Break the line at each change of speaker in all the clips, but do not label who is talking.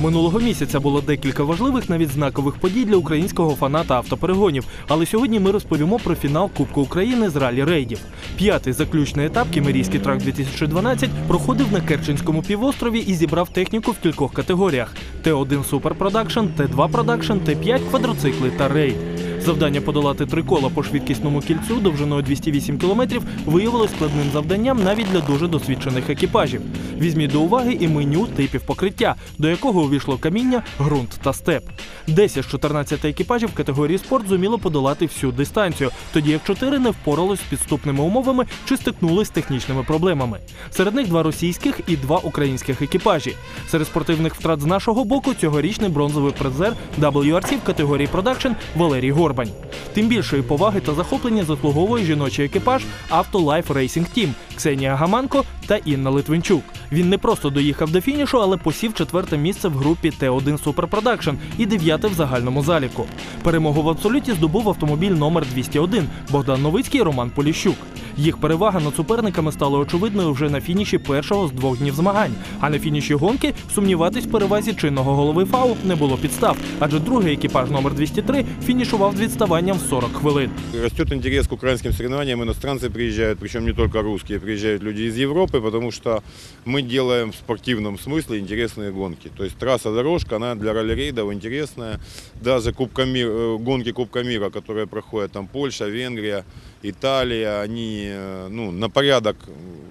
Минулого місяця було декілька важливих, навіть знакових подій для українського фаната автоперегонів. Але сьогодні ми розповімо про фінал Кубку України з ралі рейдів. П'ятий заключний етап Кімерійський трак 2012 проходив на Керченському півострові і зібрав техніку в кількох категоріях: Т1 Super Production, Т2 Production, Т5 квадроцикли та рейд. Завдання подолати три кола по швидкісному кільцю довжиною 208 км виявилось складним завданням навіть для дуже досвідчених екіпажів. Візьміть до уваги і меню типів покриття, до якого увійшло каміння, ґрунт та степ. 10 з 14 екіпажів категорії спорт зуміло подолати всю дистанцію, тоді як 4 не впоралось з підступними умовами чи стикнулись з технічними проблемами. Серед них два російських і два українських екіпажі. Серед спортивних втрат з нашого боку цьогорічний бронзовий призер WRC в категорії продакшн Валерій Горбань. Тим більшої поваги та захоплення заслуговує жіночий екіпаж Авто Лайф Рейсінг Тім Ксенія Гаманко та Інна Литвинчук. Він не просто доїхав до фінішу, але посів четверте місце в групі Т1 Super Production і дев'яте в загальному заліку. Перемогу в абсолюті здобув автомобіль номер 201 Богдан Новицький Роман Поліщук. Їх перевага над суперниками стала очевидною вже на фініші першого з двох днів змагань. А на фініші гонки сумніватись в перевазі чинного голови ФАУ не було підстав, адже другий екіпаж номер 203 фінішував з відставанням в 40 хвилин.
Растет интерес к украинским соревнованиям, иностранцы приезжают, причем не только русские, приезжают люди из Европы, потому что мы делаем в спортивном смысле интересные гонки. То есть трасса-дорожка, она для ралли-рейдов интересная. Даже Кубка мира, э, гонки Кубка мира, которые проходят там Польша, Венгрия, Италия, они э, ну, на порядок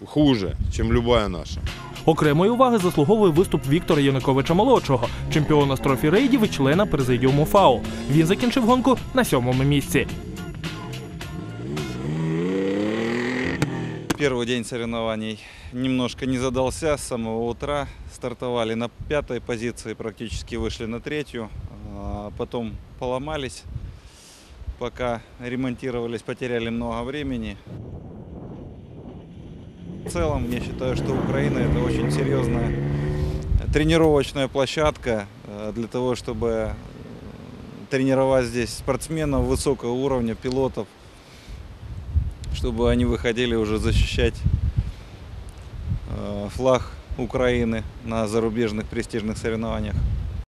хуже, чем любая наша.
Окремої уваги заслуговує виступ Віктора Януковича молодшого, чемпіона з трофі рейдів і члена президіуму ФАО. Він закінчив гонку на сьомому місці.
Первый день соревнований немножко не задался с самого утра. Стартовали на пятой позиции, практически вышли на третью. А Потом поломались. Пока ремонтировались, потеряли много времени. В целом, я считаю, что Украина это очень серьезная тренировочная площадка э, для того, чтобы э, тренировать здесь спортсменов высокого уровня, пилотов, чтобы они выходили уже защищать э, флаг Украины на зарубежных престижных соревнованиях.